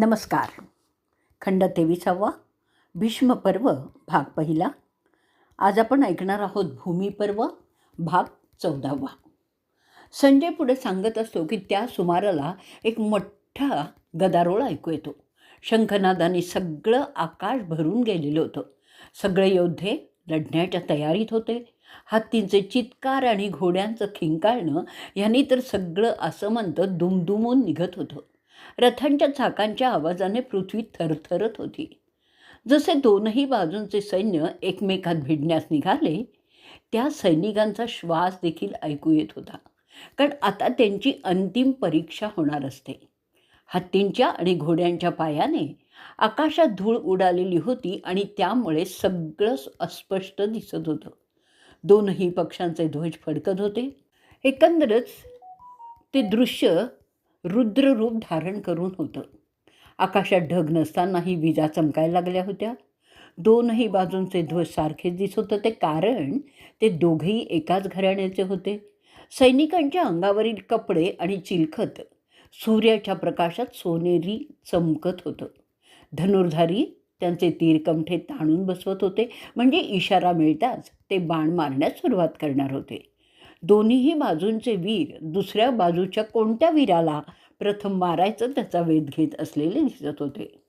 नमस्कार. खंड तेविसावा भीष्मपर्व भाग पहिला. आज आपण ऐकणार आहोत भूमिपर्व भाग चौदावा. संजय पुढे सांगत असतो की त्या सुमाराला एक मोठा गदारोळ ऐकू येतो. शंखनादाने सगळं आकाश भरून गेलेलं होतं. सगळे योद्धे लढण्याच्या तयारीत होते. हत्तींचे चित्कार आणि घोड्यांचं खिंकाळणं ह्यांनी तर सगळं असं म्हणतं दुमदुमून निघत होतं. रथांच्या चाकांच्या आवाजाने पृथ्वी थरथरत होती. जसे दोनही बाजूंचे सैन्य एकमेकात भिडण्यास निघाले त्या सैनिकांचा श्वास देखील ऐकू येत होता. कारण आता त्यांची अंतिम परीक्षा होणार असते. हत्तींच्या आणि घोड्यांच्या पायाने आकाशात धूळ उडालेली होती आणि त्यामुळे सगळं अस्पष्ट दिसत होतं. दोनही पक्षांचे ध्वज फडकत होते. एकंदरच ते दृश्य रुद्र रूप धारण करून होतं. आकाशात ढग नसतानाही विजा चमकायला लागल्या होत्या. दोनही बाजूंचे ध्वज सारखेच दिसत होते. कारण ते दोघेही एकाच घराण्याचे होते. सैनिकांच्या अंगावरील कपडे आणि चिलखत सूर्याच्या प्रकाशात सोनेरी चमकत होतं. धनुर्धारी त्यांचे तीरकमठे ताणून बसवत होते. म्हणजे इशारा मिळताच ते बाण मारण्यास सुरुवात करणार होते. दोन्हीही बाजूंचे वीर दुसऱ्या बाजूच्या कोणत्या वीराला प्रथम मारायचं त्याचा वेध घेत असलेले दिसत होते.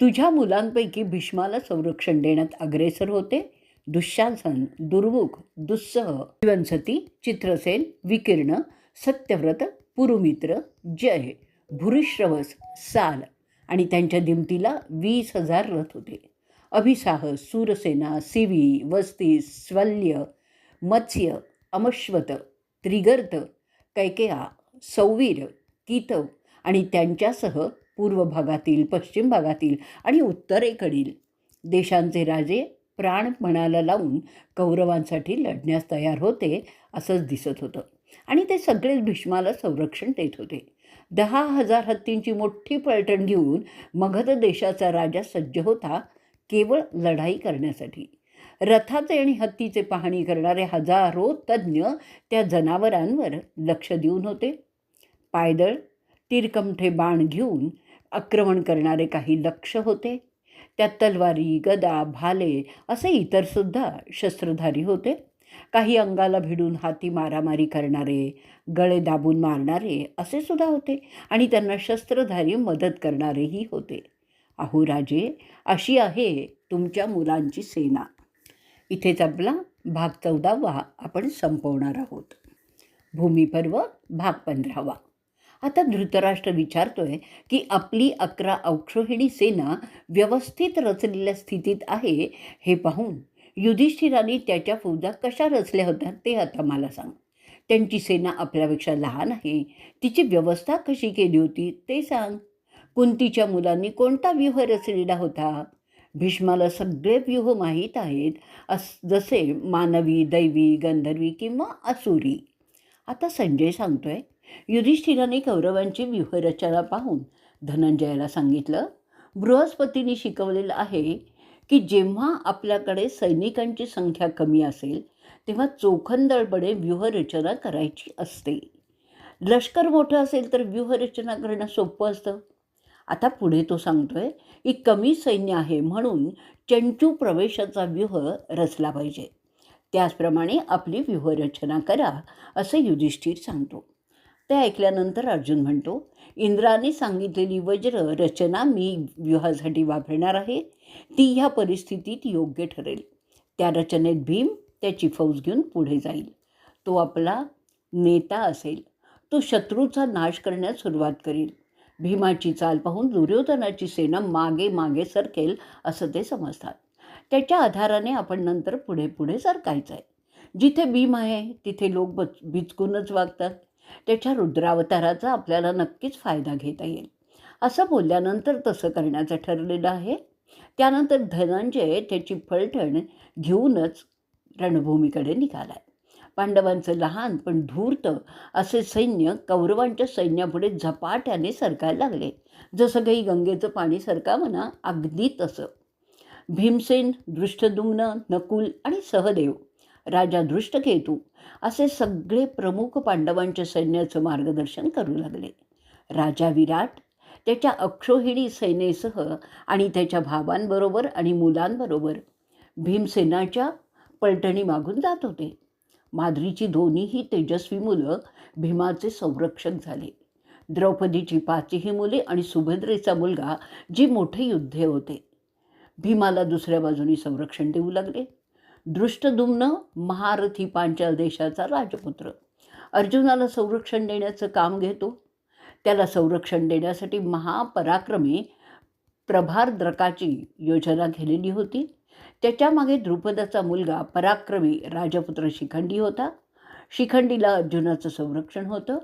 तुझ्या मुलांपैकी भीष्माला संरक्षण देण्यात अग्रेसर होते. दुःशासन दुर्मुख दुस्सह जीवनसती चित्रसेन विकीर्ण सत्यव्रत पुरुमित्र जय भूरिश्रवस साल आणि त्यांच्या दिमतीला वीस हजार रथ होते. अभिसाह सूरसेना सिवी वस्ती स्वल्य मत्स्य अमश्वत त्रिगर्त कैकेया सौवीर कीतव आणि त्यांच्यासह पूर्व भागातील पश्चिम भागातील आणि उत्तरेकडील देशांचे राजे प्राण मनाला लावून कौरवांसाठी लढण्यास तयार होते असंच दिसत होतं. आणि ते सगळेच भीष्माला संरक्षण देत होते. दहा हजार हत्तींची मोठी पलटण घेऊन मगध देशाचा राजा सज्ज होता केवळ लढाई करण्यासाठी. रथाचे आणि हत्तीचे पाहणी करणारे हजारो तज्ज्ञ त्या जनावरांवर लक्ष देऊन होते. पायदळ तिरकमठे बाण घेऊन आक्रमण करणारे काही लक्ष होते. त्यात तलवारी गदा भाले असे इतरसुद्धा शस्त्रधारी होते. काही अंगाला भिडून हाती मारामारी करणारे गळे दाबून मारणारे असे सुद्धा होते आणि त्यांना शस्त्रधारी मदत करणारेही होते. अहो राजे अशी आहे तुमच्या मुलांची सेना. इथेच आपला भाग चौदावा आपण संपवणार आहोत. भूमिपर्व भाग पंधरावा. आता धृतराष्ट्र विचारतोय की आपली अकरा अक्षोहिणी सेना व्यवस्थित रचलेल्या स्थितीत आहे हे पाहून युधिष्ठिराने त्याच्या फौजा कशा रचल्या होत्या ते आता मला सांग. त्यांची सेना आपल्यापेक्षा लहान आहे. तिची व्यवस्था कशी केली होती ते सांग. कुंतीच्या मुलांनी कोणता व्यूह रचलेला होता? भीष्माला सगळे व्यूह माहीत आहेत अस जसे मानवी दैवी गंधर्वी किंवा असुरी. आता संजय सांगतोय युधिष्ठिराने कौरवांची व्यूहरचना पाहून धनंजयाला सांगितलं बृहस्पतीने शिकवलेलं आहे की जेव्हा आपल्याकडे सैनिकांची संख्या कमी असेल तेव्हा चोखंदळपणे व्यूहरचना करायची असते. लष्कर मोठं असेल तर व्यूहरचना करणं सोपं असतं. आता पुढे तो सांगतोय की कमी सैन्य आहे म्हणून चंचू प्रवेशाचा व्यूह रचला पाहिजे. त्याचप्रमाणे आपली व्यूहरचना करा असं युधिष्ठिर सांगतो. ते ऐकल्यानंतर अर्जुन म्हणतो इंद्राने सांगितलेली वज्र रचना मी व्यूहासाठी वापरणार आहे. ती ह्या परिस्थितीत योग्य ठरेल. त्या रचनेत भीम त्याची फौज घेऊन पुढे जाईल. तो आपला नेता असेल. तो शत्रूचा नाश करण्यास सुरुवात करेल. भीमाची चाल पाहून दुर्योधनाची सेना मागे मागे सरकेल असं ते समजतात. त्याच्या आधाराने आपण नंतर पुढे पुढे सरकायचं आहे जिथे भीम आहे तिथे लोक बच बिचकूनच वागतात. त्याच्या रुद्रावताराचा आपल्याला नक्कीच फायदा घेता येईल. असं बोलल्यानंतर तसं करण्याचं ठरलेलं आहे. त्यानंतर धनंजय त्याची फलटण घेऊनच रणभूमीकडे निघाला पांडवांचं लहान पण धूर्त असे सैन्य कौरवांच्या सैन्यापुढे झपाट्याने सरकायला लागले. जसं काही गंगेचं पाणी सरकावं ना अगदी तसं. भीमसेन दृष्टदुम्न नकुल आणि सहदेव राजा दृष्टकेतू असे सगळे प्रमुख पांडवांच्या सैन्याचं मार्गदर्शन करू लागले. राजा विराट त्याच्या अक्षोहिणी सैनेसह आणि त्याच्या भावांबरोबर आणि मुलांबरोबर भीमसेनाच्या पलटणी मागून जात होते. माद्रीची दोन्हीही तेजस्वी मुलं भीमाचे संरक्षक झाले. द्रौपदीची पाचही मुले आणि सुभद्रेचा मुलगा जी मोठे युद्धे होते. भीमाला दुसऱ्या बाजूनी संरक्षण देऊ लागले. दृष्टदुम्न महारथी पांचाल देशाचा राजपुत्र. अर्जुनाला संरक्षण देण्याचं काम घेतो. त्याला संरक्षण देण्यासाठी महापराक्रमी प्रभारद्रकाची योजना केलेली होती. त्याच्यामागे द्रुपदाचा मुलगा पराक्रमी राजपुत्र शिखंडी होता. शिखंडीला अर्जुनाचं संरक्षण होतं.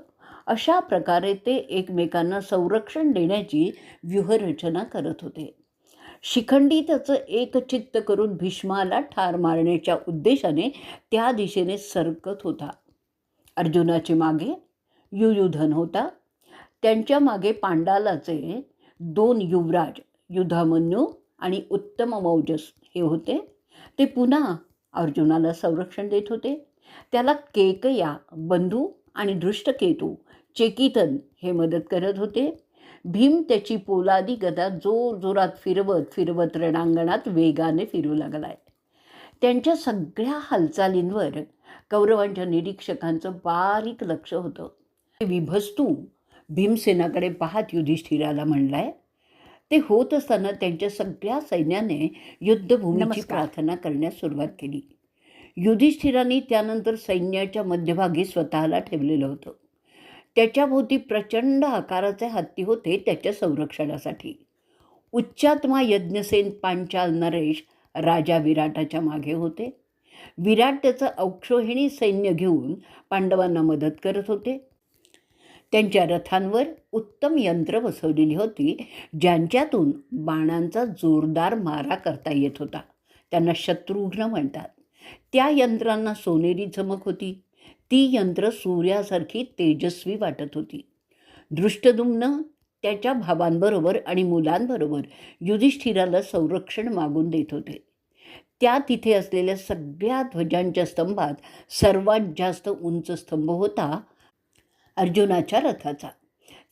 अशा प्रकारे ते एकमेकांना संरक्षण देण्याची व्यूहरचना करत होते. शिखंडी त्याचं एकचित्त करून भीष्माला ठार मारण्याच्या उद्देशाने त्या दिशेने सरकत होता. अर्जुनाचे मागे युयुधन होता. त्यांच्या मागे पांडालाचे दोन युवराज युधामन्यू आणि उत्तम मौजस हे होते. ते पुन्हा अर्जुनाला संरक्षण देत होते. त्याला केकया बंधू आणि दृष्टकेतू चेकितन हे मदत करत होते. भीम त्याची पोलादी गदा जोर जोरात फिरवत फिरवत रणांगणात वेगाने फिरू लागलाय. त्यांच्या सगळ्या हालचालींवर कौरवांच्या निरीक्षकांचं बारीक लक्ष होतं. विभस्तू भीमसेनाकडे पाहत युधिष्ठिराला म्हणलाय ते होत असताना त्यांच्या सगळ्या सैन्याने युद्धभूमीची. प्रार्थना करण्यास सुरुवात केली. युधिष्ठिराने त्यानंतर सैन्याच्या मध्यभागी स्वतःला ठेवलेलं होतं. त्याच्याभोवती प्रचंड आकाराचे हत्ती होते त्याच्या संरक्षणासाठी. उच्चात्मा यज्ञसेन पांचाल नरेश राजा विराटाच्या मागे होते. विराट त्याचं अक्षोहिणी सैन्य घेऊन पांडवांना मदत करत होते. त्यांच्या रथांवर उत्तम यंत्र बसवलेली होती ज्यांच्यातून बाणांचा जोरदार मारा करता येत होता. त्यांना शत्रुघ्न म्हणतात. त्या यंत्रांना सोनेरी चमक होती. ती यंत्र सूर्यासारखी तेजस्वी वाटत होती. दृष्टदुम्न त्याच्या भावांबरोबर आणि मुलांबरोबर युधिष्ठिराला संरक्षण मागून देत होते. त्या तिथे असलेल्या सगळ्या ध्वजांच्या स्तंभात सर्वात जास्त उंच स्तंभ होता अर्जुनाच्या रथाचा.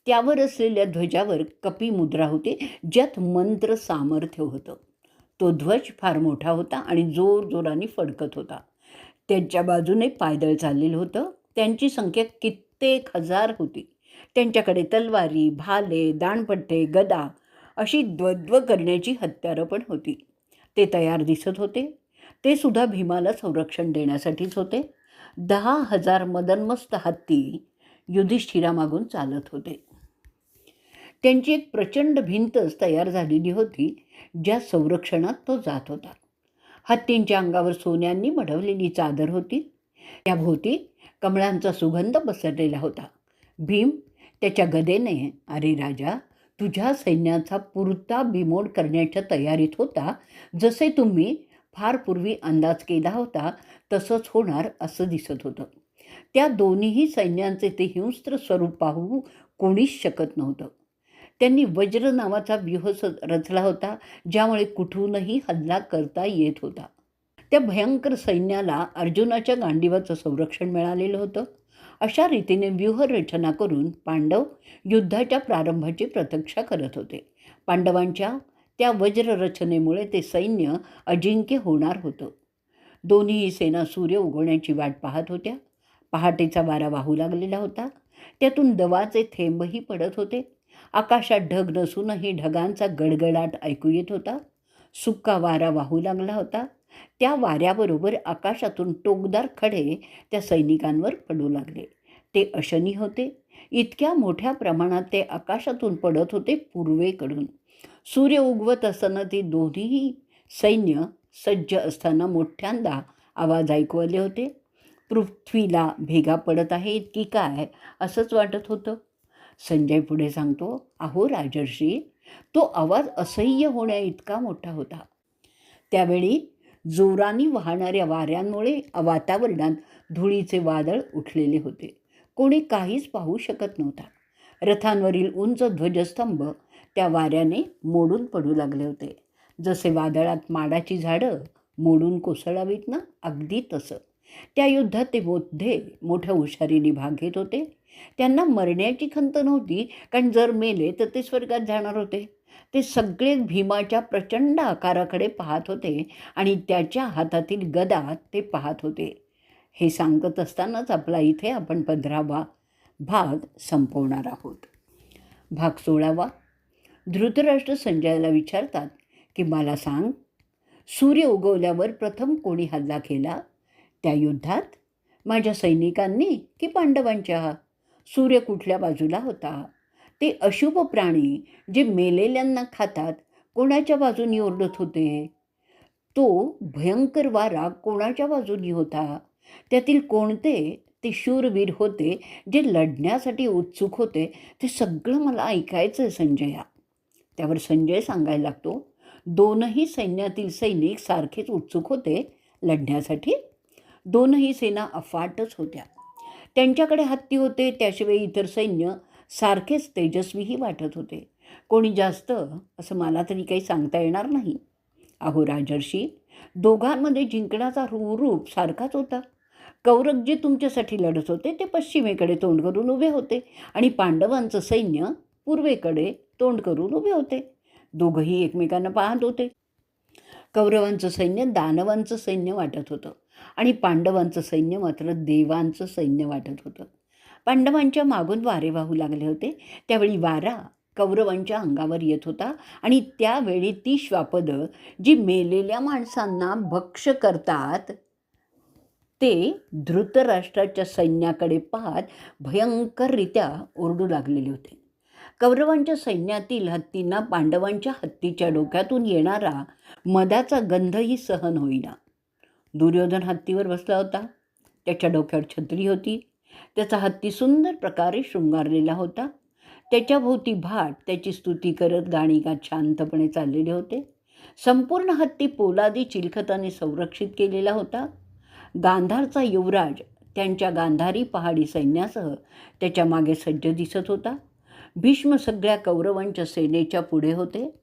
त्यावर असलेल्या ध्वजावर कपी मुद्रा होती ज्यात मंत्र सामर्थ्य होतं. तो ध्वज फार मोठा होता आणि जोर जोराने फडकत होता. त्यांच्या बाजूने पायदळ चाललेलं होतं. त्यांची संख्या कित्येक हजार होती. त्यांच्याकडे तलवारी भाले दाणपट्टे गदा अशी द्वद्व करण्याची हत्यारं पण होती. ते तयार दिसत होते. ते सुद्धा भीमाला संरक्षण देण्यासाठीच होते. दहा हजार मदनमस्त हत्ती युधिष्ठिरामागून चालत होते. त्यांची एक प्रचंड भिंतच तयार झालेली होती ज्या संरक्षणात तो जात होता. हत्तींच्या अंगावर सोन्यांनी मढवलेली चादर होती. त्याभोवती कमळांचा सुगंध पसरलेला होता. भीम त्याच्या गदेने अरे राजा तुझ्या सैन्याचा पुरता बिमोड करण्याच्या तयारीत होता. जसे तुम्ही फार पूर्वी अंदाज केला होता तसंच होणार असं दिसत होतं. त्या दोन्हीही सैन्यांचे ते हिंस्त्र स्वरूप पाहू कोणीच शकत नव्हतं. त्यांनी वज्र नावाचा व्यूह रचला होता ज्यामुळे कुठूनही हल्ला करता येत होता. त्या भयंकर सैन्याला अर्जुनाच्या गांडीवाचं संरक्षण मिळालेलं होतं. अशा रीतीने व्यूहरचना करून पांडव युद्धाच्या प्रारंभाची प्रतीक्षा करत होते. पांडवांच्या त्या वज्ररचनेमुळे ते सैन्य अजिंक्य होणार होतं. दोन्हीही सेना सूर्य उगवण्याची वाट पाहत होत्या. पहाटेचा वारा वाहू लागलेला होता. त्यातून दवाचे थेंबही पडत होते. आकाशात ढग नसूनही ढगांचा गडगडाट ऐकू येत होता. सुक्का वारा वाहू लागला होता. त्या वाऱ्याबरोबर आकाशातून टोकदार खडे त्या सैनिकांवर पडू लागले. ते अशनी होते. इतक्या मोठ्या प्रमाणात ते आकाशातून पडत होते पूर्वेकडून. सूर्य उगवत असताना ती दोन्हीही सैन्य सज्ज असताना मोठ्यांदा आवाज ऐकवले होते. पृथ्वीला भेगा पडत आहे इतकी काय? असंच वाटत होतं. संजय पुढे सांगतो अहो राजर्षी तो आवाज असह्य होण्या इतका मोठा होता. त्यावेळी जोराने वाहणाऱ्या वाऱ्यांमुळे वातावरणात धुळीचे वादळ उठलेले होते. कोणी काहीच पाहू शकत नव्हता. रथांवरील उंच ध्वजस्तंभ त्या वाऱ्याने मोडून पडू लागले होते. जसे वादळात माडाची झाडं मोडून कोसळावीत ना अगदी तसं. त्या युद्धात ते मोठे मोठ्या हुशारीने भाग घेत होते. त्यांना मरण्याची खंत नव्हती कारण जर मेले तर ते स्वर्गात जाणार होते. ते सगळे भीमाच्या प्रचंड आकाराकडे पाहत होते आणि त्याच्या हातातील गदा ते पाहत होते. हे सांगत असतानाच आपला इथे आपण पंधरावा भाग संपवणार आहोत. भाग सोळावा. धृतराष्ट्र संजयाला विचारतात की मला सांग सूर्य उगवल्यावर प्रथम कोणी हल्ला केला? त्या युद्धात माझ्या सैनिकांनी की पांडवांच्या सूर्य कुठल्या बाजूला होता? ते अशुभ प्राणी जे मेलेल्यांना खातात कोणाच्या बाजूनी ओरडत होते? तो भयंकर वारा कोणाच्या बाजूनी होता? त्यातील कोणते ते शूरवीर होते जे लढण्यासाठी उत्सुक होते? ते सगळं मला ऐकायचं आहे संजया. त्यावर संजय सांगायला लागतो दोनही सैन्यातील सैनिक सारखेच उत्सुक होते लढण्यासाठी? दोनही सेना अफाटच होत्या. त्यांच्याकडे हत्ती होते त्याशिवाय इतर सैन्य सारखेच तेजस्वीही वाटत होते. कोणी जास्त असं मला तरी काही सांगता येणार नाही. अहो राजर्षी दोघांमध्ये जिंकण्याचा रूप सारखाच होता. कौरव जे तुमच्यासाठी लढत होते ते पश्चिमेकडे तोंड करून उभे होते आणि पांडवांचं सैन्य पूर्वेकडे तोंड करून उभे होते. दोघंही एकमेकांना पाहत होते. कौरवांचं सैन्य दानवांचं सैन्य वाटत होतं. आणि पांडवांचं सैन्य मात्र देवांचं सैन्य वाटत होतं. पांडवांच्या मागून वारे वाहू लागले होते. त्यावेळी वारा कौरवांच्या अंगावर येत होता आणि त्यावेळी ती श्वापदं जी मेलेल्या माणसांना भक्ष करतात ते धृतराष्ट्राच्या सैन्याकडे पाहत भयंकररित्या ओरडू लागलेले होते. कौरवांच्या सैन्यातील हत्तींना पांडवांच्या हत्तीच्या डोक्यातून येणारा मदाचा गंधही सहन होईना. दुर्योधन हत्तीवर बसला होता. त्याच्या डोक्यावर छत्री होती. त्याचा हत्ती सुंदर प्रकारे शृंगारलेला होता. त्याच्याभोवती भाट त्याची स्तुती करत गाणी गात शांतपणे चाललेले होते. संपूर्ण हत्ती पोलादी चिलखताने संरक्षित केलेला होता. गांधारचा युवराज त्यांच्या गांधारी पहाडी सैन्यासह त्याच्यामागे सज्ज दिसत होता. भीष्म सगळ्या कौरवांच्या सेनेच्या पुढे होते.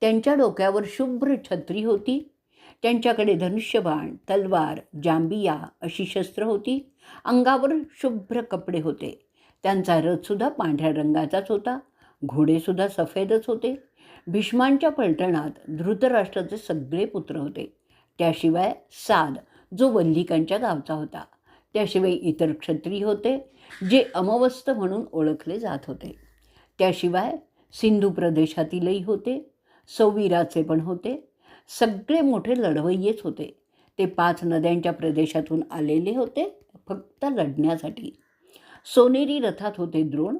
त्यांच्या डोक्यावर शुभ्र छत्री होती. त्यांच्याकडे धनुष्यबाण तलवार जांबिया अशी शस्त्र होती. अंगावर शुभ्र कपडे होते. त्यांचा रथसुद्धा पांढऱ्या रंगाचाच होता. घोडेसुद्धा सफेदच होते. भीष्मांच्या पलटणात धृतराष्ट्राचे सगळे पुत्र होते. त्याशिवाय साद जो वल्लिकांच्या गावचा होता. त्याशिवाय इतर क्षत्रिय होते जे अमवस्त म्हणून ओळखले जात होते. त्याशिवाय सिंधू प्रदेशातीलही होते सौवीराचे पण होते. सगळे मोठे लढवय्येच होते. ते पाच नद्यांच्या प्रदेशातून आलेले होते फक्त लढण्यासाठी. सोनेरी रथात होते द्रोण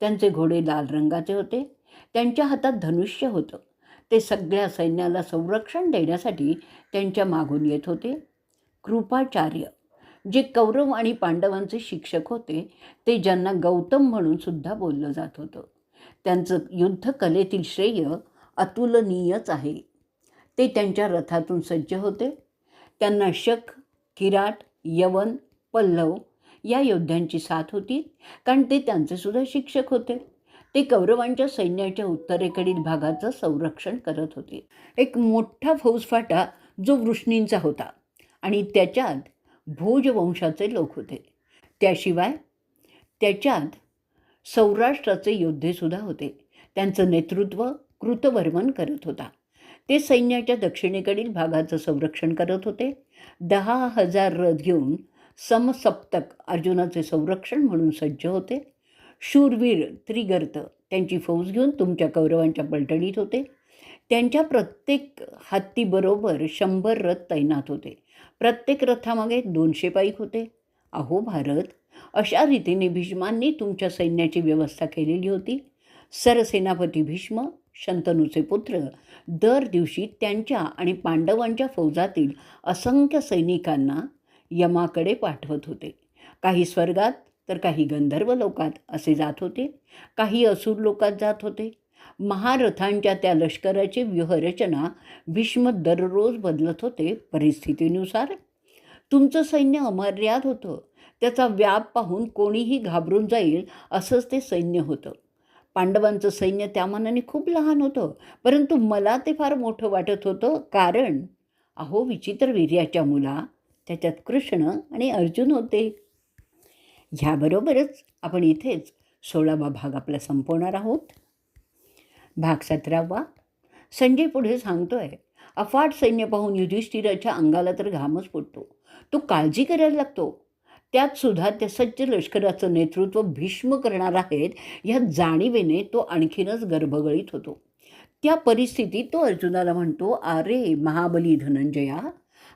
त्यांचे घोडे लाल रंगाचे होते त्यांच्या हातात धनुष्य होतं. ते सगळ्या सैन्याला संरक्षण देण्यासाठी त्यांच्या मागून येत होते. कृपाचार्य जे कौरव आणि पांडवांचे शिक्षक होते ते ज्यांना गौतम म्हणून सुद्धा बोललं जात होतं. त्यांचं युद्धकलेतील श्रेय अतुलनीयच आहे. ते त्यांच्या रथातून सज्ज होते. त्यांना शक किराट यवन पल्लव या योद्ध्यांची साथ होती कारण ते त्यांचे सुद्धा शिक्षक होते. ते कौरवांच्या सैन्याच्या उत्तरेकडील भागाचं संरक्षण करत होते. एक मोठा फौजफाटा जो वृष्णींचा होता आणि त्याच्यात भोजवंशाचे लोक होते. त्याशिवाय त्याच्यात सौराष्ट्राचे योद्धेसुद्धा होते. त्यांचं नेतृत्व कृतवर्मन करत होता. ते सैन्याच्या दक्षिणेकडील भागाचं संरक्षण करत होते. दहा हजार रथ घेऊन समसप्तक अर्जुनाचे संरक्षण म्हणून सज्ज होते. शूरवीर त्रिगर्त त्यांची फौज घेऊन तुमच्या कौरवांच्या पलटणीत होते. त्यांच्या प्रत्येक हत्तीबरोबर शंभर रथ तैनात होते. प्रत्येक रथामागे दोनशे पाईक होते. अहो भारत अशा रीतीने भीष्मांनी तुमच्या सैन्याची व्यवस्था केलेली होती. सरसेनापती भीष्म शंतनूचे पुत्र दर दिवशी त्यांच्या आणि पांडवांच्या फौजातील असंख्य सैनिकांना यमाकडे पाठवत होते. काही स्वर्गात तर काही गंधर्व लोकात असे जात होते. काही असुर लोकात जात होते. महारथांच्या त्या लष्कराची व्यूहरचना भीष्म दररोज बदलत होते परिस्थितीनुसार. तुमचं सैन्य अमर्याद होतं. त्याचा व्याप पाहून कोणीही घाबरून जाईल असंच ते सैन्य होतं. पांडवांचं सैन्य त्या मानाने खूप लहान होतं परंतु मला ते फार मोठं वाटत होतं. कारण अहो विचित्र वीर्याच्या मुला त्याच्यात कृष्ण आणि अर्जुन होते. ह्याबरोबरच आपण इथेच सोळावा भाग आपला संपवणार आहोत. भाग सतरावा. संजय पुढे सांगतोय अफाट सैन्य पाहून युधिष्ठिराच्या अंगाला तर घामच फुटतो. तो काळजी करायला लागतो. त्यात सुद्धा त्या सज्ज लष्कराचं नेतृत्व भीष्म करणार आहेत ह्या जाणीवेने तो आणखीनच गर्भगळीत होतो. त्या परिस्थितीत तो अर्जुनाला म्हणतो अरे महाबली धनंजया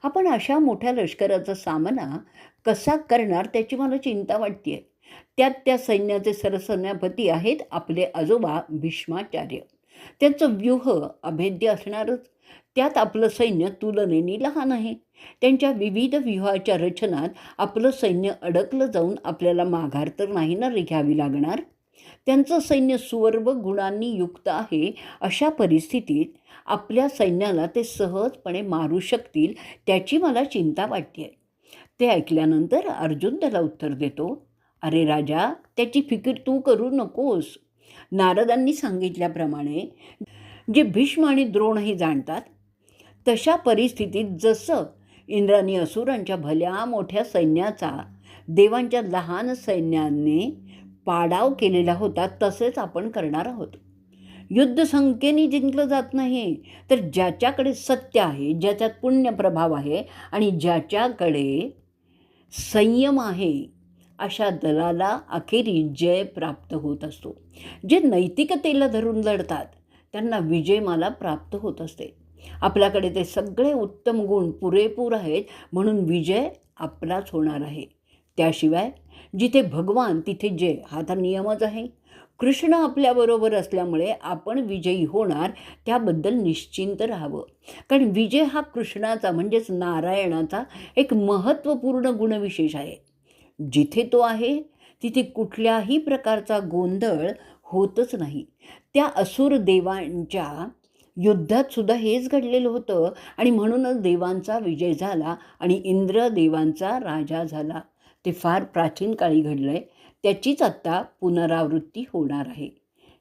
आपण अशा मोठ्या लष्कराचा सामना कसा करणार त्याची मला चिंता वाटते त्यात त्या सैन्याचे सरसेनापती आहेत आपले आजोबा भीष्माचार्य. त्यांचं व्यूह अभेद्य असणारच. त्यात आपलं सैन्य तुलनेने लहान आहे. त्यांच्या विविध व्यूहाच्या रचनात आपलं सैन्य अडकलं जाऊन आपल्याला माघार तर नाही ना रे घ्यावी लागणार? त्यांचं सैन्य सुवर्व गुणांनी युक्त आहे अशा परिस्थितीत आपल्या सैन्याला ते सहजपणे मारू शकतील त्याची मला चिंता वाटते ते ऐकल्यानंतर अर्जुन त्याला उत्तर देतो अरे राजा त्याची फिकीर तू करू नकोस. नारदांनी सांगितल्याप्रमाणे जे भीष्म आणि द्रोणही जाणतात तशा परिस्थितीत जसं इंद्राने असुरांच्या भल्या मोठ्या सैन्याचा देवांच्या लहान सैन्याने पाडाव केलेला होता तसेच आपण करणार आहोत. युद्ध संख्येने जिंकलं जात नाही तर ज्याच्याकडे सत्य आहे ज्याच्यात पुण्यप्रभाव आहे आणि ज्याच्याकडे संयम आहे अशा दलाला अखेरीस जय प्राप्त होत असतो. जे नैतिकतेला धरून लढतात त्यांना विजयमाला प्राप्त होत असते. आपल्याकडे ते सगळे उत्तम गुण पुरेपूर आहेत म्हणून विजय आपलाच होणार आहे. त्याशिवाय जिथे भगवान तिथे जय हा तर नियमच आहे. कृष्ण आपल्याबरोबर असल्यामुळे आपण विजयी होणार त्याबद्दल निश्चिंत राहावं. कारण विजय हा कृष्णाचा म्हणजेच नारायणाचा एक महत्त्वपूर्ण गुणविशेष आहे. जिथे तो आहे तिथे कुठल्याही प्रकारचा गोंधळ होतच नाही. त्या असुर देवांच्या युद्धात सुद्धा हेच घडलेलं होतं आणि म्हणूनच देवांचा विजय झाला आणि इंद्र देवांचा राजा झाला. ते फार प्राचीन काळी घडलं आहे त्याचीच आत्ता पुनरावृत्ती होणार आहे.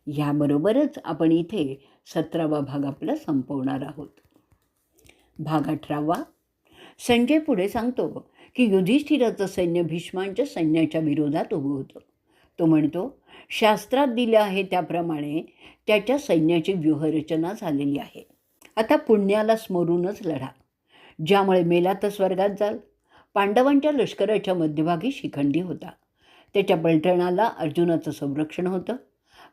ह्याबरोबरच आपण इथे सतरावा भाग आपला संपवणार आहोत. भाग अठरावा. संजय पुढे सांगतो. की युधिष्ठिराचं सैन्य भीष्मांच्या सैन्याच्या विरोधात उभं होतं. तो म्हणतो शास्त्रात दिले आहे त्याप्रमाणे त्याच्या सैन्याची व्यूहरचना झालेली आहे. आता पुण्याला स्मरूनच लढा. ज्यामुळे मेला तर स्वर्गात जाल. पांडवांच्या लष्कराच्या मध्यभागी शिखंडी होता. त्याच्या पलटणाला अर्जुनाचं संरक्षण होतं.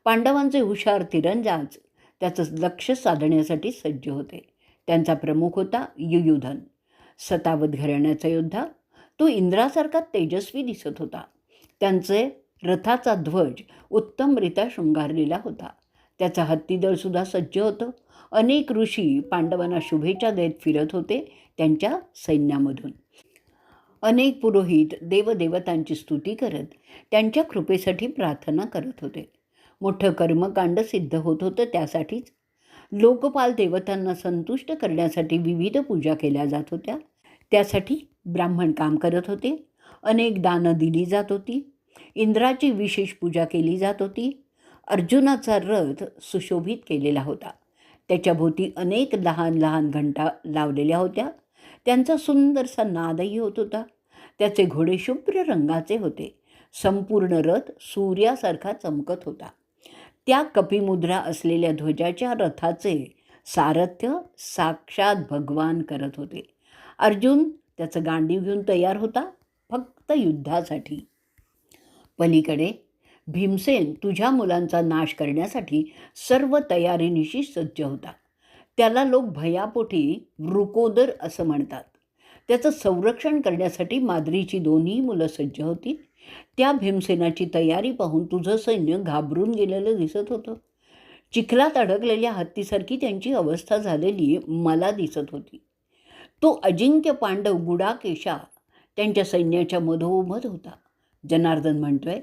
पांडवांचे हुशार तिरंजाज त्याचं लक्ष साधण्यासाठी सज्ज होते. त्यांचा प्रमुख होता युयुधन. सतावत घराण्याचा योद्धा तो इंद्रासारखा तेजस्वी दिसत होता. त्यांचे रथाचा ध्वज उत्तमरित्या शृंगारलेला होता. त्याचा हत्तीदळसुद्धा सज्ज होतं. अनेक ऋषी पांडवांना शुभेच्छा देत फिरत होते त्यांच्या सैन्यामधून. अनेक पुरोहित देवदेवतांची स्तुती करत त्यांच्या कृपेसाठी प्रार्थना करत होते. मोठं कर्मकांड सिद्ध होत होतं त्यासाठीच. लोकपाल देवतांना संतुष्ट करण्यासाठी विविध पूजा केल्या जात होत्या. त्यासाठी ब्राह्मण काम करत होते. अनेक दानं दिली जात होती. इंद्राची विशेष पूजा केली जात होती. अर्जुनाचा रथ सुशोभित केलेला होता. त्याच्या भोवती अनेक लहान लहान घंटा लावलेल्या होत्या. त्यांचा सुंदरसा नादही होत होता. त्याचे घोडे शुभ्र रंगाचे होते. संपूर्ण रथ सूर्यासारखा चमकत होता. त्या कपिमुद्रा असलेल्या ध्वजाच्या रथाचे सारथ्य साक्षात भगवान करत होते. अर्जुन त्याचं गांडीव घेऊन तयार होता फक्त युद्धासाठी. पलीकडे भीमसेन तुझ्या मुलांचा नाश करण्यासाठी सर्व तयारीनिशी सज्ज होता. त्याला लोक भयापोटी वृकोदर असं म्हणतात. त्याचं संरक्षण करण्यासाठी माद्रीची दोन्ही मुलं सज्ज होती. त्या भीमसेनाची तयारी पाहून तुझं सैन्य घाबरून गेलेलं दिसत होतं. चिखलात अडकलेल्या हत्तीसारखी त्यांची अवस्था झालेली मला दिसत होती. तो अजिंक्य पांडव गुडाकेशा त्यांच्या सैन्याच्या मधोमध होता. जनार्दन म्हणतोय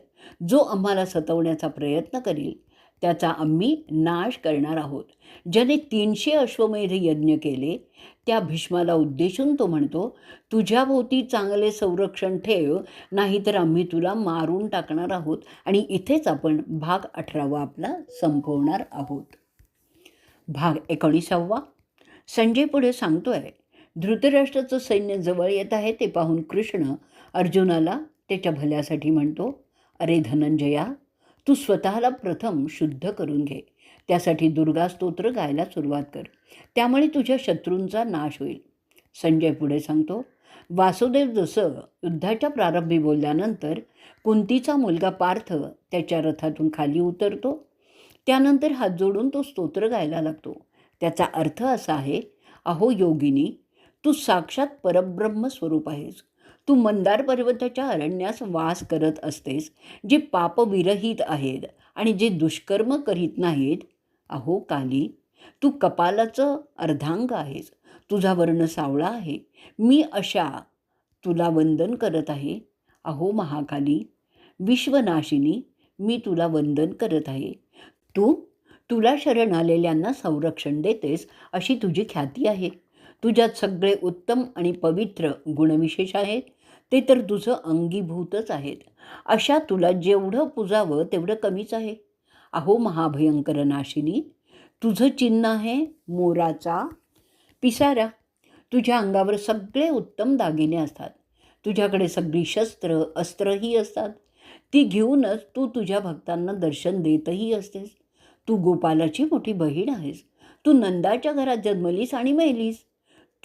जो आम्हाला सतवण्याचा प्रयत्न करील त्याचा आम्ही नाश करणार आहोत. ज्याने तीनशे अश्वमेध यज्ञ केले त्या भीष्माला उद्देशून तो म्हणतो तुझ्याभोवती चांगले संरक्षण ठेव नाहीतर आम्ही तुला मारून टाकणार आहोत आणि इथेच आपण भाग अठरावा आपला संपवणार आहोत. भाग एकोणीसावा. संजय पुढे सांगतोय धृतराष्ट्राचं सैन्य जवळ येत आहे ते पाहून कृष्ण अर्जुनाला त्याच्या भल्यासाठी म्हणतो अरे धनंजया तू स्वतःला प्रथम शुद्ध करून घे. त्यासाठी दुर्गा स्तोत्र गायला सुरुवात कर. त्यामुळे तुझ्या शत्रूंचा नाश होईल. संजय पुढे सांगतो वासुदेव जसं युद्धाच्या प्रारंभी बोलल्यानंतर कुंतीचा मुलगा पार्थ त्याच्या रथातून खाली उतरतो. त्यानंतर हात जोडून तो स्तोत्र गायला लागतो. त्याचा अर्थ असा आहे अहो योगिनी तू साक्षात परब्रह्म स्वरूप आहेस. तू मंदार पर्वताच्या अरण्यास वास करत असतेस जे पापविरहित आहेत आणि जे दुष्कर्म करीत नाहीत. अहो काली तू कपालाचं अर्धांग आहेस. तुझा वर्ण सावळा आहे. मी अशा तुला वंदन करत आहे. अहो महाकाली विश्वनाशिनी मी तुला वंदन करत आहे. तू तुला शरण आलेल्यांना संरक्षण देतेस अशी तुझी ख्याती आहे. तुझ्यात सगळे उत्तम आणि पवित्र गुणविशेष आहेत. ते तर तुझं अंगीभूतच आहेत. अशा तुला जेवढं पुजावं तेवढं कमीच आहे. अहो महाभयंकर नाशिनी तुझं चिन्ह आहे मोराचा. पिसारा तुझ्या अंगावर सगळे उत्तम दागिने असतात. तुझ्याकडे सगळी शस्त्र अस्त्रही असतात. ती घेऊनच तू तुझ्या भक्तांना दर्शन देतही असतेस. तू गोपालाची मोठी बहीण आहेस. तू नंदाच्या घरात जन्मलीस आणि मेलीस.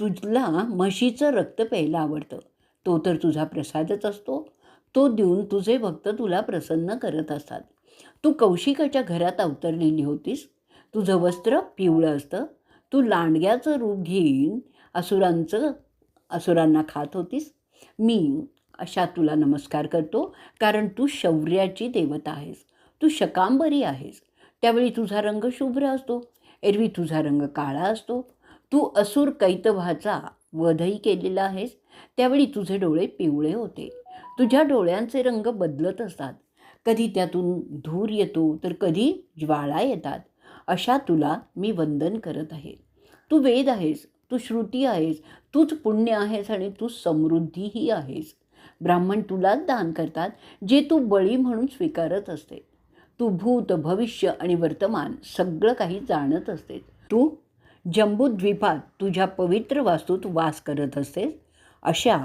तुझला म्हशीचं रक्त प्यायला आवडतं. तो तर तुझा प्रसादच असतो. तो देऊन तुझे भक्त तुला प्रसन्न करत असतात. तू कौशिकाच्या घरात अवतरलेली होतीस. तुझं वस्त्र पिवळं असतं. तू लांडग्याचं रूप घेईन. असुरांचं असुरांना खात होतीस. मी अशा तुला नमस्कार करतो कारण तू शौर्याची देवता आहेस. तू शकांबरी आहेस. त्यावेळी तुझा रंग शुभ्र असतो. एरवी तुझा रंग काळा असतो. तू असुर कैतभाचा वधही केलेला आहेस त्यावेळी तुझे डोळे पिवळे होते. तुझ्या डोळ्यांचे रंग बदलत असतात. कधी त्यातून धूर येतो तर कधी ज्वाळा येतात. अशा तुला मी वंदन करत आहे. तू वेद आहेस तू श्रुती आहेस तूच पुण्य आहेस आणि तू समृद्धीही आहेस. ब्राह्मण तुलाच दान करतात जे तू बळी म्हणून स्वीकारत असते. तू भूत भविष्य आणि वर्तमान सगळं काही जाणत असते. तू जम्बूद्वीपात तुझ्या पवित्र वास्तूत वास करत असतेस अशा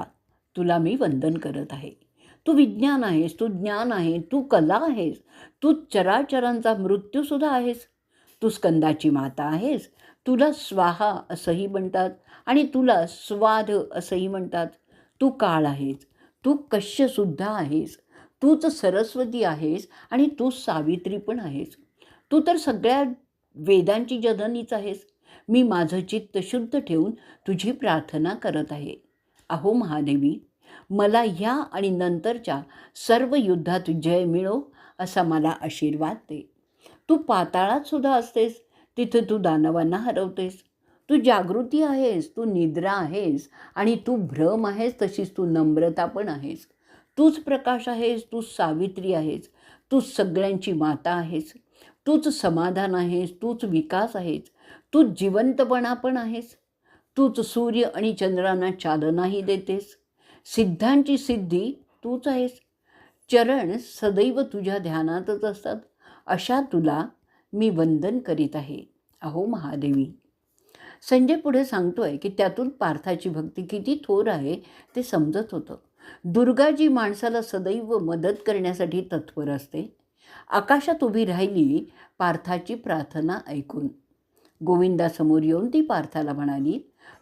तुला मी वंदन करत आहे. तू विज्ञान आहेस तू ज्ञान आहे तू कला आहेस तू चराचरांचा मृत्यूसुद्धा आहेस. तू स्कंदाची माता आहेस तुला स्वाहा असंही म्हणतात आणि तुला स्वाध असंही म्हणतात. तू काळ आहेस तू कश्यसुद्धा आहेस तूच सरस्वती आहेस आणि तू सावित्री पण आहेस. तू तर सगळ्या वेदांची जननीच आहेस. मी माझं चित्त शुद्ध ठेवून तुझी प्रार्थना करत आहे. अहो महादेवी मला ह्या आणि नंतरच्या सर्व युद्धात जय मिळो असा मला आशीर्वाद दे. तू पाताळात सुद्धा असतेस तिथे तू दानवांना हरवतेस. तू जागृती आहेस तू निद्रा आहेस आणि तू भ्रम आहेस तशीच तू नम्रता पण आहेस. तूच प्रकाश आहेस तू सावित्री आहेस तू सगळ्यांची माता आहेस. तूच समाधान आहेस तूच विकास आहेस. तू जिवंतपणा पण आहेस. तूच सूर्य आणि चंद्रांना चालनाही देतेस. सिद्धांची सिद्धी तूच आहेस. चरण सदैव तुझ्या ध्यानातच असतात. अशा तुला मी वंदन करीत आहे. अहो महादेवी. संजय पुढे सांगतोय की त्यातून पार्थाची भक्ती किती थोर आहे ते समजत होतं. दुर्गाजी माणसाला सदैव मदत करण्यासाठी तत्पर असते. आकाशात उभी राहिली पार्थाची प्रार्थना ऐकून. गोविंदासमोर येऊन ती पार्थाला म्हणाली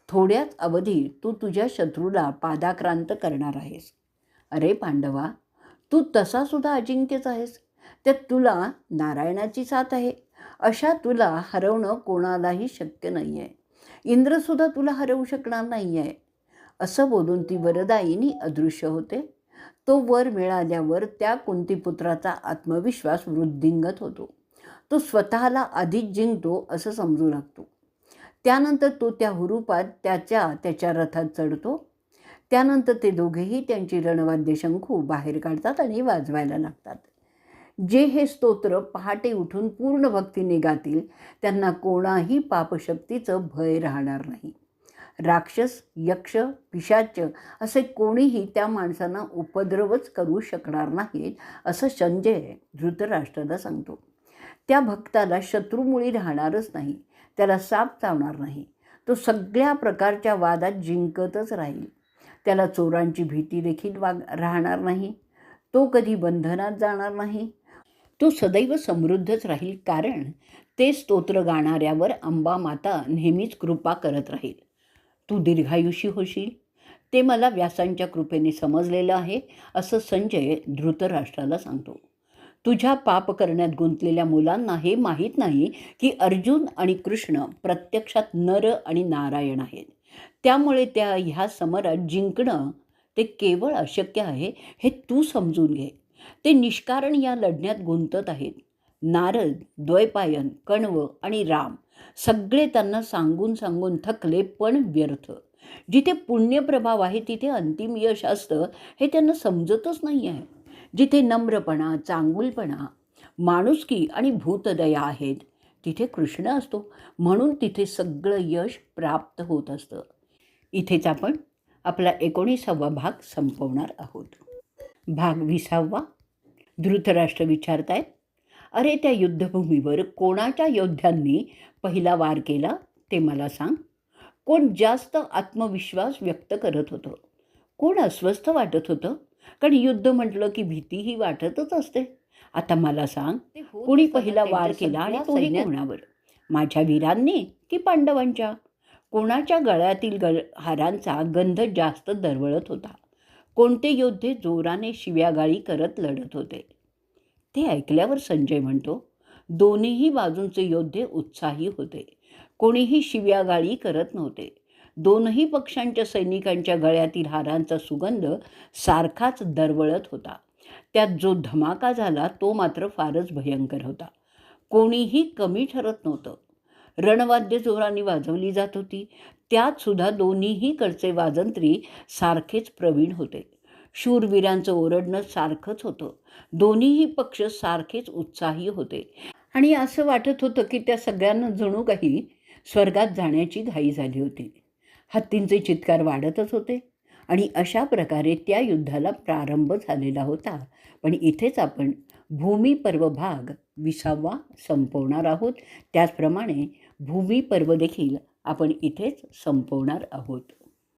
थोड्याच अवधी तू तुझ्या शत्रूला पादाक्रांत करणार आहेस. अरे पांडवा तू तसा सुद्धा अजिंक्यच आहेस? त्यात तुला नारायणाची साथ आहे. अशा तुला हरवणं कोणालाही शक्य नाही आहे इंद्रसुद्धा तुला हरवू शकणार नाही आहे असं बोलून ती वरदायिनी अदृश्य होते. तो वर मिळाल्यावर त्या कुंतीपुत्राचा आत्मविश्वास वृद्धिंगत होतो. तो स्वतःला आधीच जिंकतो असं समजू लागतो. त्यानंतर तो त्या हुरूपात त्याच्या त्याच्या रथात चढतो. त्यानंतर ते दोघेही त्यांची रणवाद्य शंखू बाहेर काढतात आणि वाजवायला लागतात. जे हे स्तोत्र पहाटे उठून पूर्ण भक्तीने गातील त्यांना कोणाही पापशक्तीचं भय राहणार नाही. राक्षस यक्ष पिशाच असे कोणीही त्या माणसांना उपद्रवच करू शकणार नाहीत असं संजय धृतराष्ट्राला सांगतो. त्या भक्ताला शत्रूमुळी राहणारच नाही. त्याला साप चावणार नाही. तो सगळ्या प्रकारच्या वादात जिंकतच राहील. त्याला चोरांची भीती देखील वाग राहणार नाही. तो कधी बंधनात जाणार नाही. तो सदैव समृद्धच राहील कारण ते स्तोत्र गाणाऱ्यावर अंबा माता नेहमीच कृपा करत राहील. तू दीर्घायुषी होशील. ते मला व्यासांच्या कृपेने समजलेलं आहे असं संजय धृतराष्ट्राला सांगतो. तुझ्या पाप करण्यात गुंतलेल्या मुलांना हे माहीत नाही की अर्जुन आणि कृष्ण प्रत्यक्षात नर आणि नारायण आहेत. त्यामुळे त्या ह्या समरात जिंकणं ते केवळ अशक्य आहे हे तू समजून घे. ते निष्कारण या लढण्यात गुंतत आहेत. नारद द्वैपायन कण्व आणि राम सगळे त्यांना सांगून सांगून थकले पण व्यर्थ. जिथे पुण्यप्रभाव आहे तिथे अंतिम यश असतं हे त्यांना समजतच नाही आहे जिथे नम्रपणा चांगुलपणा माणुसकी आणि भूतदया आहेत तिथे कृष्ण असतो. म्हणून तिथे सगळं यश प्राप्त होत असतं. इथेच आपण आपला एकोणीसावा भाग संपवणार आहोत. भाग विसावा. धृतराष्ट्र विचारतायत अरे त्या युद्धभूमीवर कोणाच्या योद्ध्यांनी पहिला वार केला ते मला सांग. कोण जास्त आत्मविश्वास व्यक्त करत होतं? कोण अस्वस्थ वाटत होतं? कारण युद्ध म्हटलं की भीतीही वाटतच असते. आता मला सांग कोणी पहिला वार केला आणि तोही कोणावर? माझ्या वीरांनी की पांडवांच्या? कोणाच्या गळ्यातील गळ हारांचा गंध जास्त दरवळत होता. कोणते योद्धे जोराने शिव्यागाळी करत लढत होते? ते ऐकल्यावर संजय म्हणतो दोन्हीही बाजूंचे योद्धे उत्साही होते. कोणीही शिव्यागाळी करत नव्हते. दोनही पक्षांच्या सैनिकांच्या गळ्यातील हारांचा सुगंध सारखाच दरवळत होता. त्यात जो धमाका झाला तो मात्र फारच भयंकर होता. कोणीही कमी ठरत नव्हतं. रणवाद्य जोराने वाजवली जात होती. त्यात सुद्धा दोन्हीकडचे वाजंत्री सारखेच प्रवीण होते. शूरवीरांचं ओरडणं सारखंच होतं. दोन्हीही पक्ष सारखेच उत्साही होते. आणि असं वाटत होतं की त्या सगळ्यांना जणू काही स्वर्गात जाण्याची घाई झाली होती. हत्तींचे चित्कार वाढतच होते. आणि अशा प्रकारे त्या युद्धाला प्रारंभ झालेला होता. पण इथेच आपण भूमीपर्व भाग विसावा संपवणार आहोत. त्याचप्रमाणे भूमीपर्व देखील आपण इथेच संपवणार आहोत.